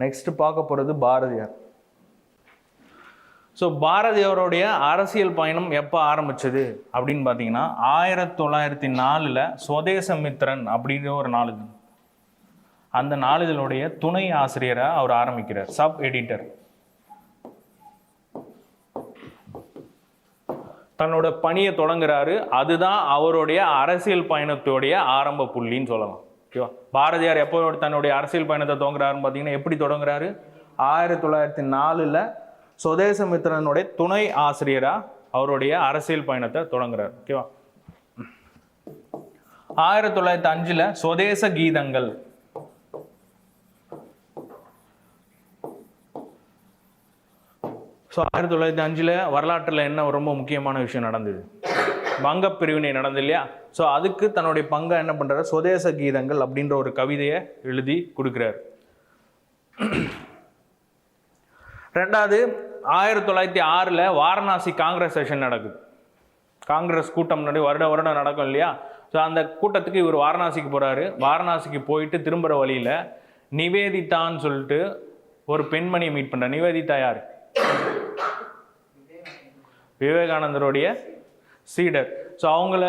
Next பார்க்க போகிறது Bharathiyar. So பாரதியாருடைய அரசியல் பயணம் எப்போ ஆரம்பிச்சது அப்படின்னு பார்த்தீங்கன்னா ஆயிரத்தி தொள்ளாயிரத்தி நாலில் சுதேசமித்திரன் அப்படின்ற ஒரு நாளிதழ். அந்த நாளிதழுடைய துணை ஆசிரியரை அவர் ஆரம்பிக்கிறார் சப் எடிட்டர். தன்னோட பணியை தொடங்குறாரு. அதுதான் அவருடைய அரசியல் பயணத்துடைய ஆரம்ப புள்ளின்னு சொல்லலாம். ஓகேவா? பாரதியார் எப்போ தன்னுடைய அரசியல் பயணத்தை தொடங்குறாருன்னு பார்த்தீங்கன்னா எப்படி தொடங்குறாரு? ஆயிரத்தி தொள்ளாயிரத்தி நாலில் சுதேசமித்திரனுடைய துணை ஆசிரியராக அவருடைய அரசியல் பயணத்தை தொடங்குறாரு. ஓகேவா? ஆயிரத்தி தொள்ளாயிரத்தி அஞ்சில் சுதேச கீதங்கள். ஸோ ஆயிரத்தி தொள்ளாயிரத்தி அஞ்சில் வரலாற்றில் என்ன ரொம்ப முக்கியமான விஷயம் நடந்தது? வங்கப் பிரிவினை நடந்தது இல்லையா ஸோ அதுக்கு தன்னுடைய பங்கை என்ன பண்ணுறாரு சுதேச கீதங்கள் அப்படின்ற ஒரு கவிதையை எழுதி கொடுக்குறாரு. ரெண்டாவது ஆயிரத்தி தொள்ளாயிரத்தி ஆறில் வாரணாசி காங்கிரஸ் செஷன் நடக்குது. காங்கிரஸ் கூட்டம் முன்னாடி வருட வருடம் நடக்கும் இல்லையா? ஸோ அந்த கூட்டத்துக்கு இவர் வாரணாசிக்கு போகிறாரு வாரணாசிக்கு போயிட்டு திரும்புகிற வழியில் நிவேதிதான்னு சொல்லிட்டு ஒரு பெண்மணியை மீட் பண்ணுறார் நிவேதிதா யார்? விவேகானந்தருடைய சீடர். ஸோ அவங்கள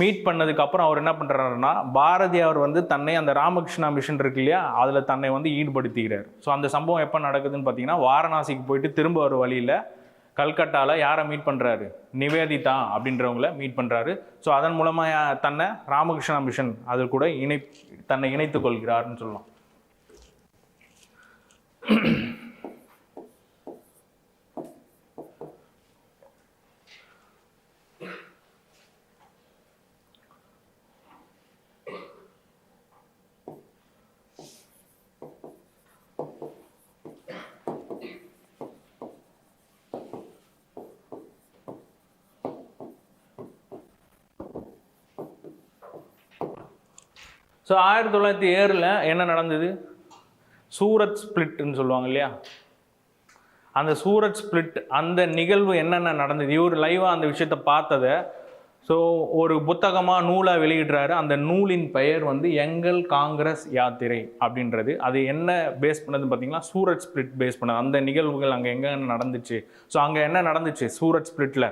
மீட் பண்ணதுக்கப்புறம் அவர் என்ன பண்ணுறாருன்னா பாரதியார் வந்து தன்னை அந்த ராமகிருஷ்ணா மிஷன் இருக்கு இல்லையா அதில் தன்னை வந்து ஈடுபடுத்திக்கிறார். ஸோ அந்த சம்பவம் எப்போ நடக்குதுன்னு பார்த்தீங்கன்னா வாரணாசிக்கு போயிட்டு திரும்ப ஒரு வழியில் கல்கட்டாவில் யாரை மீட் பண்ணுறாரு நிவேதிதா அப்படின்றவங்கள மீட் பண்ணுறாரு ஸோ அதன் மூலமாக தன்னை ராமகிருஷ்ணா மிஷன் அது கூட இணை தன்னை இணைத்துக் கொள்கிறார்னு சொல்லலாம். ஸோ ஆயிரத்தி தொள்ளாயிரத்தி ஏழில் என்ன நடந்தது? சூரத் ஸ்பிளிட்னு சொல்லுவாங்க இல்லையா? அந்த சூரத் ஸ்பிளிட் அந்த நிகழ்வு என்னென்ன நடந்தது? இவர் லைவாக அந்த விஷயத்தை பார்த்ததை ஸோ ஒரு புத்தகமாக நூலாக வெளியிடுறாரு. அந்த நூலின் பெயர் வந்து எங்கள் காங்கிரஸ் யாத்திரை அப்படின்றது. அது என்ன பேஸ் பண்ணது பார்த்தீங்கன்னா சூரத் ஸ்பிளிட் பேஸ் பண்ணது. அந்த நிகழ்வுகள் அங்கே எங்கே நடந்துச்சு? ஸோ அங்கே என்ன நடந்துச்சு? சூரத் ஸ்பிளிட்டில்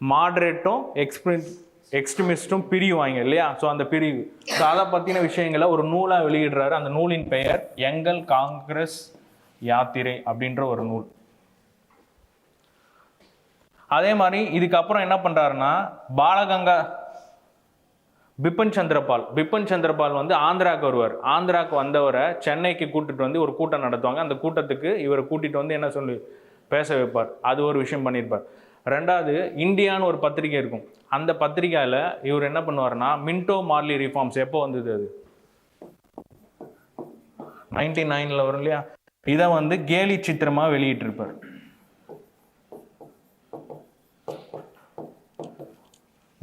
மாட்ரேட்டும் எக்ஸ்பிரி எக்ஸ்ட்ரிமிஸ்ட்டும் பிரிவாங்க இல்லையா? ஸோ அந்த பிரிவு ஸோ அதை பற்றின விஷயங்களை ஒரு நூலாக வெளியிடுறாரு. அந்த நூலின் பெயர் எங்கள் காங்கிரஸ் யாத்திரை அப்படின்ற ஒரு நூல். அதே மாதிரி இதுக்கப்புறம் என்ன பண்ணுறாருன்னா பாலகங்கா பிபன் சந்திரபால். பிபன் சந்திரபால் வந்து ஆந்திராவுக்கு வருவார். ஆந்திராவுக்கு வந்தவரை சென்னைக்கு கூட்டிட்டு வந்து ஒரு கூட்டம் நடத்துவாங்க. அந்த கூட்டத்துக்கு இவரை கூட்டிட்டு வந்து என்ன சொல்லி பேச வைப்பார். அது ஒரு விஷயம் பண்ணியிருப்பார். ரெண்டாவது இந்தியான்னு ஒரு பத்திரிகை இருக்கும். அந்த பத்திரிக்கையில் இவர் என்ன பண்ணுவார்னா மின்டோ மார்லி ரிஃபார்ம்ஸ் எப்போ வந்தது அது? நைன்டி நைனில் வரும் இல்லையா? இதை வந்து கேலி சித்திரமாக வெளியிட்டிருப்பார்.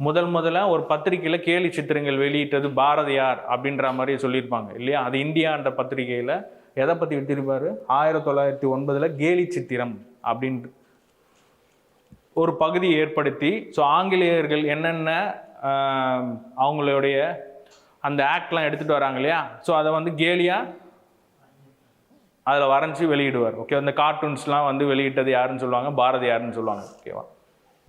முதல் முதல்ல ஒரு பத்திரிக்கையில் கேலி சித்திரங்கள் வெளியிட்டது பாரதியார் அப்படின்ற மாதிரி சொல்லியிருப்பாங்க இல்லையா? அது இந்தியான்ற பத்திரிகையில் எதை பற்றி விட்டிருப்பார் ஆயிரத்தி தொள்ளாயிரத்தி ஒன்பதில் கேலி சித்திரம் அப்படின்ட்டு. ஒரு பகுதியை ஏற்படுத்தி ஸோ ஆங்கிலேயர்கள் என்னென்ன அவங்களுடைய அந்த ஆக்ட்லாம் எடுத்துகிட்டு வராங்க இல்லையா? ஸோ அதை வந்து கேலியாக அதில் வரைஞ்சி வெளியிடுவார். ஓகே அந்த கார்ட்டூன்ஸ்லாம் வந்து வெளியிட்டது யாருன்னு சொல்லுவாங்க? பாரதியாருன்னு சொல்லுவாங்க. ஓகேவா